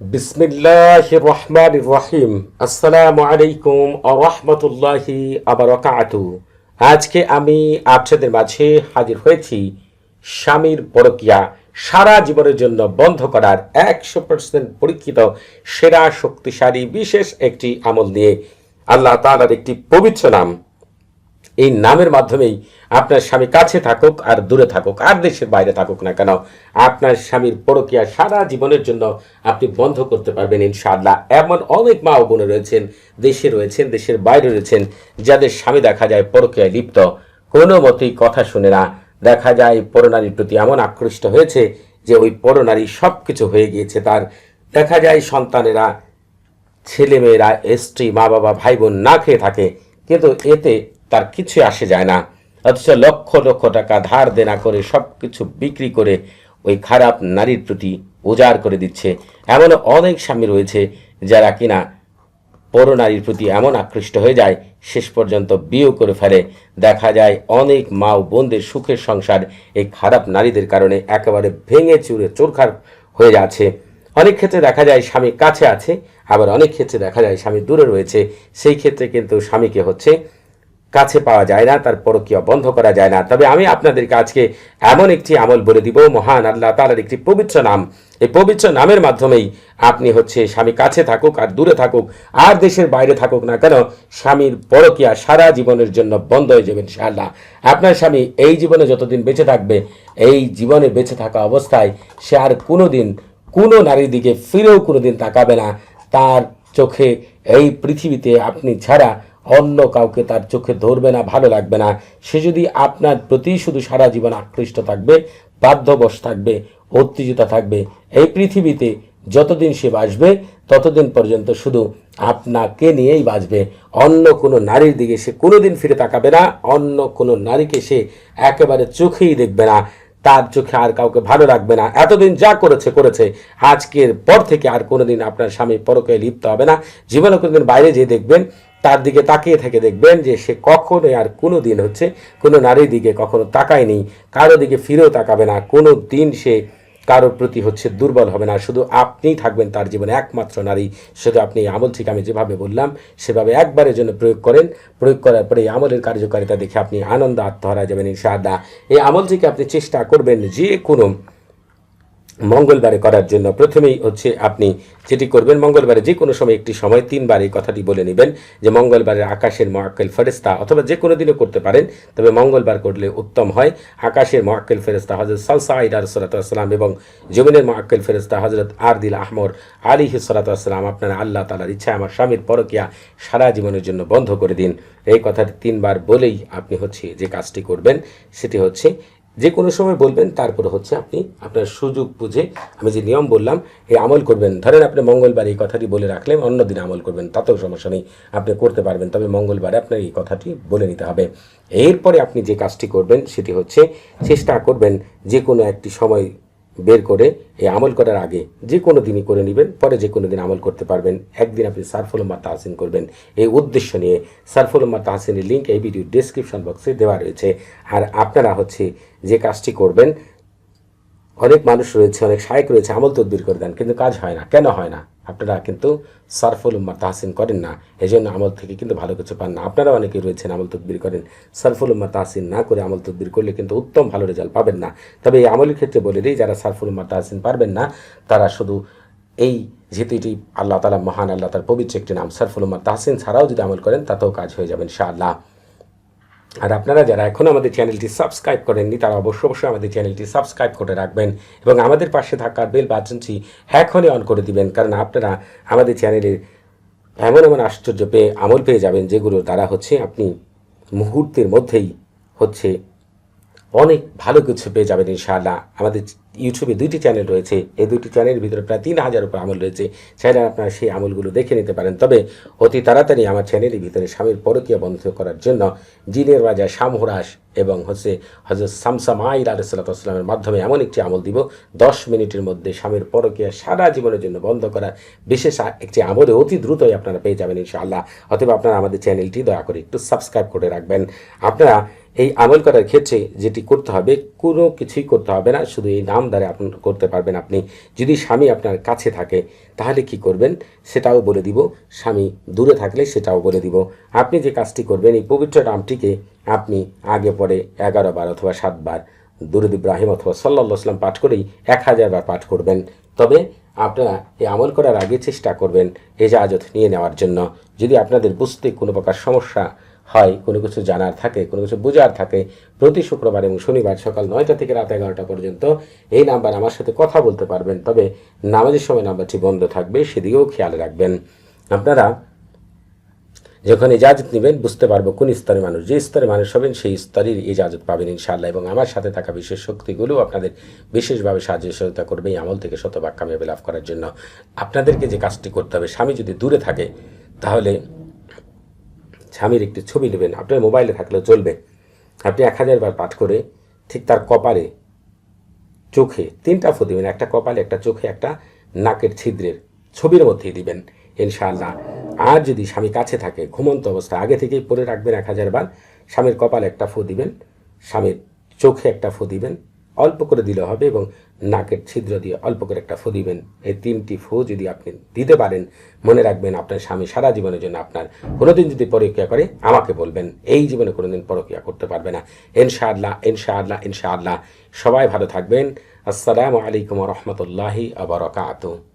বিসমিল্লাহ রহমান রহিম। আসসালামু আলাইকুম রহমতুল্লাহি আবরকাতু আজকে আমি আপনাদের মাঝে হাজির হয়েছি স্বামীর পরকিয়া, সারা জীবনের জন্য বন্ধ করার একশো পার্সেন্ট পরীক্ষিত, সেরা, শক্তিশালী, বিশেষ একটি আমল নিয়ে। আল্লাহ তাআলার একটি পবিত্র নাম এই নামের মাধ্যমেই আপনার স্বামী কাছে থাকুক আর দূরে থাকুক, আর দেশের বাইরে থাকুক না কেন, আপনার স্বামীর পরকিয়া সারা জীবনের জন্য আপনি বন্ধ করতে পারবেন ইনশাআল্লাহ। এমন অনেক মা ও বোনে রয়েছেন, দেশে রয়েছেন, দেশের বাইরে রয়েছেন, যাদের স্বামী দেখা যায় পরকিয়ায় লিপ্ত। কোনো মতেই কথা শুনে না। দেখা যায় পরনারীর প্রতি এমন আকৃষ্ট হয়েছে যে ওই পরনারী সব কিছু হয়ে গিয়েছে তার। দেখা যায় সন্তানেরা, ছেলেমেয়েরা, স্ত্রী মা বাবা ভাই বোন না খেয়ে থাকে, কিন্তু এতে তার কিছু আসে যায় না। অথচ লক্ষ লক্ষ টাকা ধার দেনা করে সব কিছু বিক্রি করে ওই খারাপ নারীর প্রতি উজাড় করে দিচ্ছে। এমন অনেক স্বামী রয়েছে যারা কিনা পর নারীর প্রতি এমন আকৃষ্ট হয়ে যায়, শেষ পর্যন্ত বিয়ে করে ফেলে। দেখা যায় অনেক মা ও বোনদের সুখের সংসার এই খারাপ নারীদের কারণে একেবারে ভেঙে চুরে চোরখার হয়ে যাচ্ছে। অনেক ক্ষেত্রে দেখা যায় স্বামী কাছে আছে, আবার অনেক ক্ষেত্রে দেখা যায় স্বামী দূরে রয়েছে। সেই ক্ষেত্রে কিন্তু স্বামীকে হচ্ছে কাছে পাওয়া যায় না, তার পরকীয়া বন্ধ করা যায় না। তবে আমি আপনাদেরকে আজকে এমন একটি আমল বলে দিব, মহান আল্লাহ তালার একটি পবিত্র নাম। এই পবিত্র নামের মাধ্যমেই আপনি হচ্ছে স্বামী কাছে থাকুক আর দূরে থাকুক, আর দেশের বাইরে থাকুক না কেন, স্বামীর পরকীয়া সারা জীবনের জন্য বন্ধ হয়ে যাবে ইনশাআল্লাহ। আপনার স্বামী এই জীবনে যতদিন বেঁচে থাকবে, এই জীবনে বেঁচে থাকা অবস্থায় সে আর কোনো দিন কোনো নারীর দিকে ফিরেও কোনো দিন তাকাবে না। তার চোখে এই পৃথিবীতে আপনি ছাড়া অন্য কাউকে তার চোখে ধরবে না, ভালো লাগবে না। সে যদি আপনার প্রতি শুধু সারা জীবন আকৃষ্ট থাকবে, বাধ্যবশ থাকবে, উত্তেজিত থাকবে, এই পৃথিবীতে যতদিন সে বাঁচবে, ততদিন পর্যন্ত শুধু আপনাকে নিয়েই বাঁচবে। অন্য কোনো নারীর দিকে সে কোনোদিন ফিরে তাকাবে না, অন্য কোনো নারীকে সে একেবারে চোখেই দেখবে না। তার চোখে আর কাউকে ভালো লাগবে না। এতদিন যা করেছে করেছে। আজকের পর থেকে আর কোনোদিন আপনার স্বামী পরকে লিপ্ত হবে না। জীবনে কোনোদিন বাইরে যেয়ে দেখবেন তার দিকে তাকিয়ে থেকে দেখবেন যে সে কখনোই আর কোনো দিন হচ্ছে কোনো নারীর দিকে কখনো তাকায়নি, কারও দিকে ফিরেও তাকাবে না, কোনো দিন সে কারোর প্রতি হচ্ছে দুর্বল হবে না। শুধু আপনিই থাকবেন তার জীবনে, একমাত্র নারী। শুধু আপনি এই আমল ঠিক আমি যেভাবে বললাম, সেভাবে একবারের জন্য প্রয়োগ করেন। প্রয়োগ করার পরে এই আমলের কার্যকারিতা দেখে আপনি আনন্দ আত্মহারা যাবেন ইনশাআল্লাহ। এই আমল থেকে আপনি চেষ্টা করবেন যে কোনো মঙ্গলবারে করার জন্য প্রথমেই হচ্ছে আপনি যেটি করবেন, মঙ্গলবারে যে কোনো সময় একটি সময় তিনবার এই কথাটি বলে নেবেন যে মঙ্গলবারের আকাশের মোয়াক্কেল ফেরেস্তা অথবা যে কোনো দিনও করতে পারেন, তবে মঙ্গলবার করলে উত্তম হয়। আকাশের মোয়াক্কেল ফেরেস্তা হজরত সালসা ইদার সালাতাম এবং জমিনের মোয়াক্কেল ফেরেস্তা হজরত আরদিল আহমর আলী সালাতাম আপনারা আল্লাহ তালার ইচ্ছা, আমার স্বামীর পরকিয়া সারা জীবনের জন্য বন্ধ করে দিন। এই কথাটি তিনবার বলেই আপনি হচ্ছে যে কাজটি করবেন, সেটি হচ্ছে যে কোনো সময় বলবেন, তারপরে হচ্ছে আপনি আপনার সুযোগ বুঝে আমি যে নিয়ম বললাম, এই আমল করবেন। ধরেন আপনি মঙ্গলবার এই কথাটি বলে রাখলেন, অন্যদিন আমল করবেন, তাতেও সমস্যা নেই, আপনি করতে পারবেন। তবে মঙ্গলবারে আপনার এই কথাটি বলে নিতে হবে। এরপরে আপনি যে কাজটি করবেন, সেটি হচ্ছে চেষ্টা করবেন যে কোনো একটি সময় বের করে এই আমল করার আগে যে কোনো দিনই করে নেবেন, পরে যে কোনো দিন আমল করতে পারবেন। একদিন আপনি সারফুলম্মা তাহসিন করবেন। এই উদ্দেশ্য নিয়ে সারফুলম্মা তাহসিনের লিঙ্ক এই ভিডিও ডিসক্রিপশন বক্সে দেওয়া রয়েছে। আর আপনারা হচ্ছে যে কাজটি করবেন, অনেক মানুষ রয়েছে, অনেক সায়ক রয়েছে, আমল তদবির করে দেন, কিন্তু কাজ হয় না। কেন হয় না? আপনারা কিন্তু সারফুল উম্মা তাহসিন করেন না। এই জন্য আমল থেকে কিন্তু ভালো কিছু পান না। আপনারা অনেকেই রয়েছেন আমল তদবির করেন। সারফুল উম্মা তাহসিন না করে আমল তদবির করলে কিন্তু উত্তম ভালো রেজাল্ট পাবেন না। তবে এই আমলের ক্ষেত্রে বলে দিই, যারা সারফুল উম্মা তাহসিন পারবেন না, তারা শুধু এই যেহেতু এটি আল্লাহ তালা মহান আল্লাহ তার পবিত্র একটি নাম, সারফুল উম্মা তাহসিন ছাড়াও যদি আমল করেন, তাতেও কাজ হয়ে যাবেন শাহ আল্লাহ আর আপনারা যারা এখনও আমাদের চ্যানেলটি সাবস্ক্রাইব করেননি, তারা অবশ্যই অবশ্যই আমাদের চ্যানেলটি সাবস্ক্রাইব করে রাখবেন এবং আমাদের পাশে থাকার বেল বাটনটি এখনই অন করে দিবেন, কারণ আপনারা আমাদের চ্যানেলের এমন এমন আশ্চর্য পেয়ে আমল পেয়ে যাবেন যেগুলো দ্বারা হচ্ছে আপনি মুহূর্তের মধ্যেই হচ্ছে অনেক ভালো কিছু পেয়ে যাবেন ইনশাআল্লাহ। আমাদের ইউটিউবে দুইটি চ্যানেল রয়েছে। এই দুটি চ্যানেলের ভিতরে প্রায় তিন হাজার উপর আমল রয়েছে। চাইলে আপনারা সেই আমলগুলো দেখে নিতে পারেন। তবে অতি তাড়াতাড়ি আমার চ্যানেলের ভিতরে স্বামীর পরকীয়া বন্ধ করার জন্য জিনের রাজা শামহরাস এবং হচ্ছে হজরত সামসাম আইর আলসালামের মাধ্যমে এমন একটি আমল দিব, দশ মিনিটের মধ্যে স্বামীর পরকীয়া সারা জীবনের জন্য বন্ধ করা বিশেষ একটি আমলে অতি দ্রুতই আপনারা পেয়ে যাবেন ইনশাআল্লাহ। অথবা আপনারা আমাদের চ্যানেলটি দয়া করে একটু সাবস্ক্রাইব করে রাখবেন। আপনারা এই আমল করার ক্ষেত্রে যেটি করতে হবে, কোনো কিছুই করতে হবে না। শুধু এই নাম দ্বারা আপনি করতে পারবেন আপনি। যদি স্বামী আপনার কাছে থাকে, তাহলে কি করবেন? সেটাও বলে দিব। স্বামী দূরে থাকলে সেটাও বলে দিব। আপনি যে কাজটি করবেন, এই পবিত্র নামটিকে আপনি আগে পরে এগারো বার অথবা সাতবার দুরুদ ইব্রাহিম অথবা সাল্লাহ সাল্লাম পাঠ করেই এক হাজার বার পাঠ করবেন। তবে আপনারা এই আমল করার আগে চেষ্টা করবেন এজাজত নিয়ে নেওয়ার জন্য। যদি আপনাদের বুঝতে কোনো প্রকার সমস্যা হয়, কোনো কিছু জানার থাকে, কোনো কিছু বোঝার থাকে প্রতি শুক্রবার এবং শনিবার সকাল নয়টা থেকে রাত এগারোটা পর্যন্ত এই নাম্বার আমার সাথে কথা বলতে পারবেন। তবে নামাজের সময় নাম্বারটি বন্ধ থাকবে, সেদিকেও খেয়াল রাখবেন। আপনারা যখন ইজাজত নেবেন, বুঝতে পারব কোন স্তরের মানুষ, যে স্তরে মানুষ হবেন সেই স্তরের ইজাজত পাবেন ইনশাআল্লাহ এবং আমার সাথে থাকা বিশেষ শক্তিগুলো আপনাদের বিশেষভাবে সাহায্য সহায়তা করবে এই আমল থেকে শতভাগ কামিয়াবি লাভ করার জন্য। আপনাদেরকে যে কাজটি করতে হবে, স্বামী যদি দূরে থাকে, তাহলে স্বামীর একটি ছবি নেবেন। আপনার মোবাইলে থাকলেও চলবে। আপনি এক হাজার বার পাঠ করে ঠিক তার কপালে, চোখে তিনটা ফু দিবেন। একটা কপালে, একটা চোখে, একটা নাকের ছিদ্রের ছবির মধ্যেই দিবেন, ইনশাআল্লাহ। আর যদি স্বামী কাছে থাকে, ঘুমন্ত অবস্থা আগে থেকেই পরে রাখবেন এক হাজার বার। স্বামীর কপালে একটা ফু দিবেন, স্বামীর চোখে একটা ফু দিবেন অল্প করে দিলে হবে এবং নাকের ছিদ্র দিয়ে অল্প করে একটা ফু দিবেন। এই তিনটি ফু যদি আপনি দিতে পারেন, মনে রাখবেন আপনার স্বামী সারা জীবনের জন্য আপনার কোনোদিন যদি পরকিয়া করে, আমাকে বলবেন। এই জীবনে কোনোদিন পরকিয়া করতে পারবে না। ইনশাআল্লাহ ইনশাআল্লাহ ইনশাআল্লাহ। সবাই ভালো থাকবেন। আসসালামু আলাইকুম রহমতুল্লাহি আবরকাত